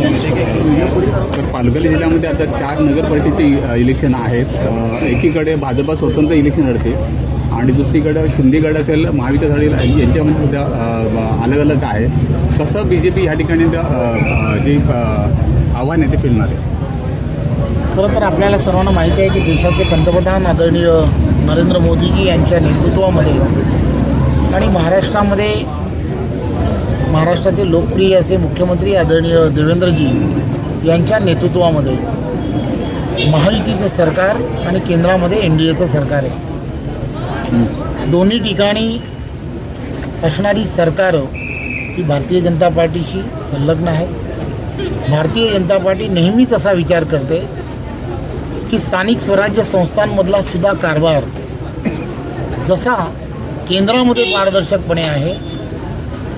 तर पालघर जिल्ह्यामध्ये आता चार नगर परिषदेचे इलेक्शन आहेत. एकीकडे भाजपा स्वतंत्र इलेक्शन लढते आणि दुसरीकडं शिंदेगड असेल महाविकास आघाडी यांच्यामध्ये सुद्धा अलग अलग आहे. कसं बी जे पी ह्या ठिकाणी जे आव्हान आहे ते फिरणार आहे? खरं तर आपल्याला सर्वांना माहिती आहे की देशाचे पंतप्रधान आदरणीय नरेंद्र मोदीजी यांच्या नेतृत्वामध्ये आणि महाराष्ट्रामध्ये महाराष्ट्राचे लोकप्रिय असे मुख्यमंत्री आदरणीय देवेंद्रजी यांच्या नेतृत्वामध्ये महायुतीचं सरकार आणि केंद्रामध्ये एन डी एचं सरकार आहे. दोन्ही ठिकाणी असणारी सरकारं ही भारतीय जनता पार्टीशी संलग्न आहेत. भारतीय जनता पार्टी नेहमीच असा विचार करते की स्थानिक स्वराज्य संस्थांमधला सुद्धा कारभार जसा केंद्रामध्ये पारदर्शकपणे आहे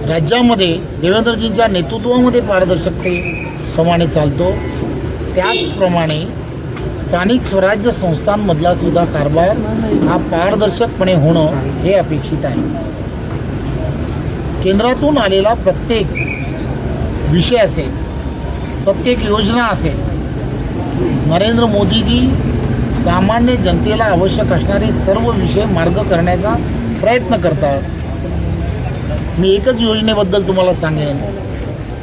राज्यामध्ये देवेंद्रजींच्या नेतृत्वामध्ये पारदर्शकतेप्रमाणे चालतो. त्याचप्रमाणे स्थानिक स्वराज्य संस्थांमधला सुद्धा कारभार हा पारदर्शकपणे होणं हे अपेक्षित आहे. केंद्रातून आलेला प्रत्येक विषय असेल प्रत्येक योजना असेल नरेंद्र मोदीजी सामान्य जनतेला आवश्यक असणारे सर्व विषय मार्ग करण्याचा प्रयत्न करतात. मी एकच योजनेबद्दल तुम्हाला सांगेन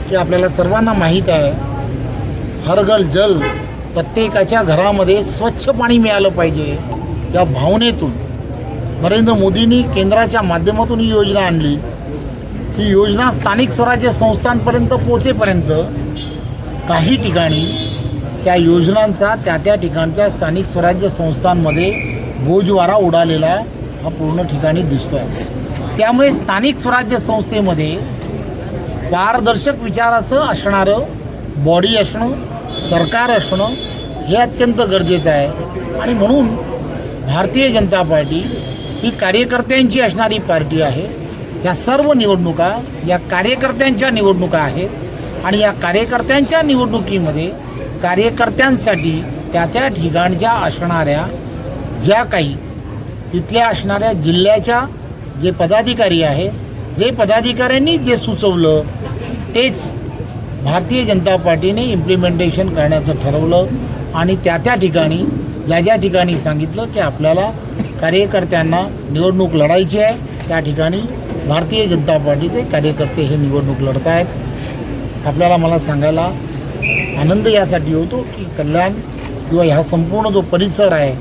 की आपल्याला सर्वांना माहीत आहे हर घर जल प्रत्येकाच्या घरामध्ये स्वच्छ पाणी मिळालं पाहिजे या भावनेतून. नरेंद्र मोदींनी केंद्राच्या माध्यमातून ही योजना आणली. ही योजना स्थानिक स्वराज्य संस्थांपर्यंत पोचेपर्यंत काही ठिकाणी त्या योजनांचा त्या त्या ठिकाणच्या स्थानिक स्वराज्य संस्थांमध्ये बोजवारा उडालेला हा पूर्ण ठिकाणी दिसतो आहे त्यामुळे स्थानिक स्वराज्य संस्थेमध्ये पारदर्शक विचाराचं असणारं बॉडी असणं सरकार असणं हे अत्यंत गरजेचं आहे. आणि म्हणून भारतीय जनता पार्टी ही कार्यकर्त्यांची असणारी पार्टी आहे. या सर्व निवडणुका या कार्यकर्त्यांच्या निवडणुका आहेत. आणि या कार्यकर्त्यांच्या निवडणुकीमध्ये कार्यकर्त्यांसाठी त्या त्या ठिकाणच्या असणाऱ्या ज्या काही तिथल्या असणाऱ्या जिल्ह्याच्या जे पदाधिकारी आहे जे पदाधिकाऱ्यांनी जे सुचवलं तेच भारतीय जनता पार्टीने इम्प्लिमेंटेशन करण्याचं ठरवलं आणि त्या त्या ठिकाणी ज्या ज्या ठिकाणी सांगितलं की आपल्याला कार्यकर्त्यांना निवडणूक लढायची आहे त्या ठिकाणी भारतीय जनता पार्टीचे कार्यकर्ते हे निवडणूक लढत आहेत आपल्याला मला सांगायला आनंद यासाठी होतो की कल्याण किंवा ह्या संपूर्ण जो परिसर आहे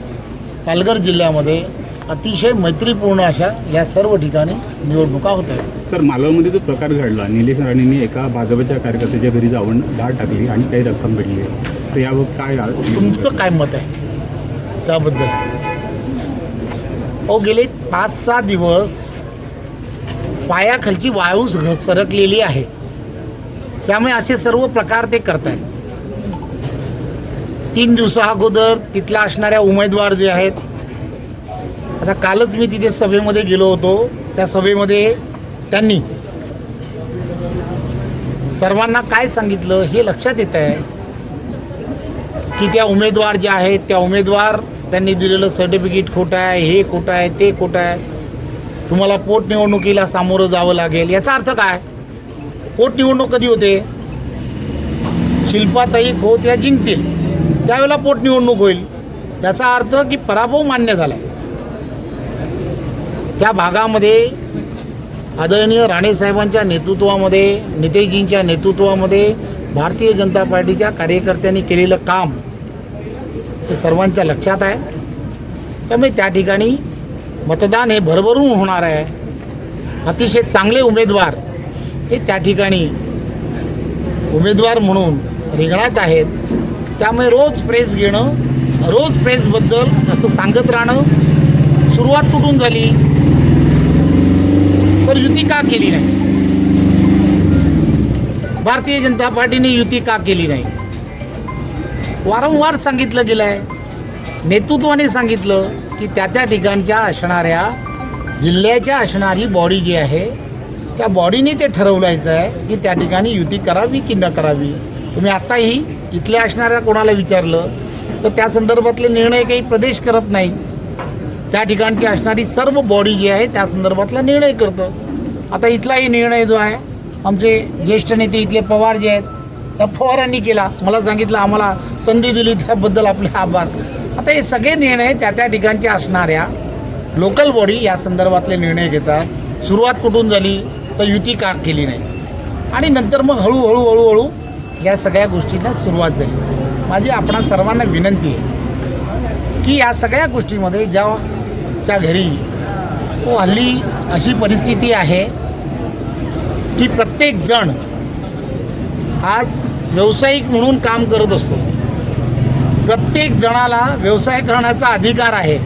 पालघर जिल्ह्यामध्ये अतिशय मैत्रीपूर्ण अशा या सर्व ठिकाणी निवडणुका होत आहेत. सर मालवणमध्ये जो प्रकार घडला निलेश राणेंनी एका भाजपच्या कार्यकर्त्याच्या घरी जाऊन धाड टाकली आणि काही रक्कम भेटली. तर यावर काय तुमचं काय मत आहे? त्याबद्दल. अहो गेले पाच सहा दिवस पायाखालची वाळू सरकलेली आहे. त्यामुळे असे सर्व प्रकार ते करतायत. तीन दिवसा अगोदर तिथल्या असणाऱ्या उमेदवार जे आहेत आता कालच मी तिथे सभेमध्ये गेलो होतो. त्या सभेमध्ये त्यांनी सर्वांना काय सांगितलं हे लक्षात येत आहे की त्या उमेदवार जे आहेत त्या उमेदवार त्यांनी दिलेलं सर्टिफिकेट खोटं आहे हे खोटं आहे ते खोटं आहे. तुम्हाला पोटनिवडणुकीला सामोरं जावं लागेल. याचा अर्थ काय? पोटनिवडणूक कधी होते? शिल्पाताई खोत या जिंकतील. त्यावेळेला पोटनिवडणूक होईल. याचा अर्थ की पराभव मान्य झाला त्या भागामध्ये आदरणीय राणेसाहेबांच्या नेतृत्वामध्ये नितेशजींच्या नेतृत्वामध्ये भारतीय जनता पार्टीच्या कार्यकर्त्यांनी केलेलं काम हे सर्वांच्या लक्षात आहे. त्यामुळे त्या ठिकाणी मतदान हे भरभरून होणार आहे. अतिशय चांगले उमेदवार हे त्या ठिकाणी उमेदवार म्हणून रिंगणात आहेत. त्यामुळे रोज प्रेस घेणं रोज प्रेसबद्दल असं सांगत राहणं सुरुवात कुठून झाली? तर युती का केली नाही? भारतीय जनता पार्टीने युती का केली नाही? वारंवार सांगितलं गेलं आहे नेतृत्वाने सांगितलं की त्या त्या ठिकाणच्या असणाऱ्या जिल्ह्याच्या असणारी बॉडी जी आहे त्या बॉडीने ते ठरवलायचं आहे की त्या ठिकाणी युती करावी की न करावी. तुम्ही आत्ताही इथल्या असणाऱ्या कोणाला विचारलं तर त्या संदर्भातले निर्णय काही प्रदेश करत नाही. त्या ठिकाणची असणारी सर्व बॉडी जी आहे त्या संदर्भातला निर्णय करतं. आता इथलाही निर्णय जो आहे आमचे ज्येष्ठ नेते इथले पवार जे आहेत त्या पवारांनी केला. मला सांगितलं आम्हाला संधी दिली त्याबद्दल आपले आभार. आता हे सगळे निर्णय त्या त्या ठिकाणचे असणाऱ्या लोकल बॉडी या संदर्भातले निर्णय घेतात. सुरुवात कुठून झाली तर युती का केली नाही? आणि नंतर मग हळूहळू हळूहळू या सगळ्या गोष्टींना सुरुवात झाली. माझी आपणा सर्वांना विनंती आहे की या सगळ्या गोष्टीमध्ये ज्या त्या घरी तो हल्ली अशी परिस्थिती आहे की प्रत्येक जण आज व्यावसायिक म्हणून काम करत असतो. प्रत्येक जणाला व्यवसाय करण्याचा अधिकार आहे.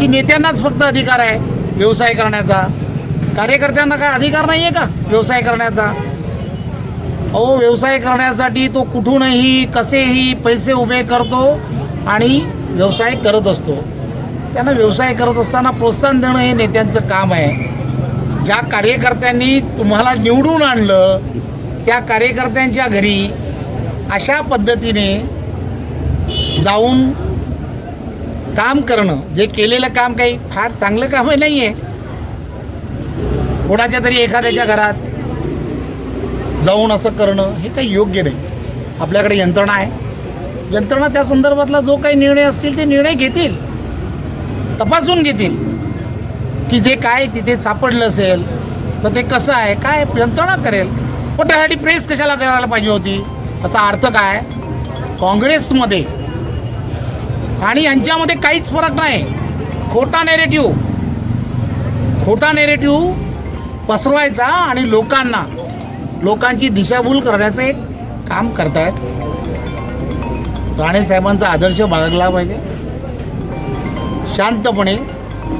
की नेत्यांनाच फक्त अधिकार आहे व्यवसाय करण्याचा. कार्यकर्त्यांना काय अधिकार नाही आहे का व्यवसाय करण्याचा? अहो व्यवसाय करण्यासाठी तो कुठूनही कसेही पैसे उभे करतो आणि व्यवसाय करत असतो. त्यांना व्यवसाय करत असताना प्रोत्साहन देणं हे नेत्यांचं काम आहे. ज्या कार्यकर्त्यांनी तुम्हाला निवडून आणलं त्या कार्यकर्त्यांच्या घरी अशा पद्धतीने जाऊन काम करणं जे केलेलं काम काही फार चांगलं काम नाही आहे कोणाच्या तरी एखाद्याच्या घरात जाऊन असं करणं हे काही योग्य नाही. आपल्याकडे यंत्रणा आहे. यंत्रणा त्या संदर्भातला जो काही निर्णय असतील ते निर्णय घेतील. तपासून घेतील की जे काय तिथे सापडलं असेल तर ते कसं आहे काय यंत्रणा करेल. पण त्यासाठी प्रेस कशाला करायला पाहिजे होती? त्याचा अर्थ काय? काँग्रेसमध्ये आणि यांच्यामध्ये काहीच फरक नाही. खोटा नेरेटिव्ह खोटा नेरेटिव्ह पसरवायचा आणि लोकांना लोकांची दिशाभूल करण्याचं एक काम करतायत. राणेसाहेबांचा आदर्श बाळगला पाहिजे. शांतपणे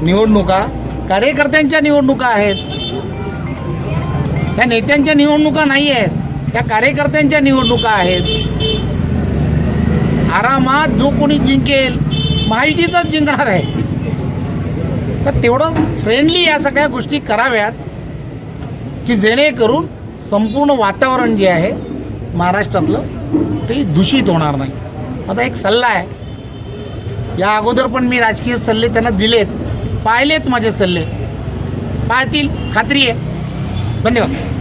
निवडणुका कार्यकर्त्यांच्या निवडणुका आहेत. त्या नेत्यांच्या निवडणुका नाही आहेत त्या कार्यकर्त्यांच्या निवडणुका आहेत. आरामात जो कोणी जिंकेल माहितीतच जिंकणार आहे. तर तेवढं फ्रेंडली या सगळ्या गोष्टी कराव्यात की जेणेकरून संपूर्ण वातावरण जे आहे महाराष्ट्रातलं ते दूषित होणार नाही. आता एक सल्ला आहे या अगोदर पण मी राजकीय सल्ले त्यांना दिलेत. पाहिलेत माझे सल्ले. पाहतील. खात्री आहे. धन्यवाद.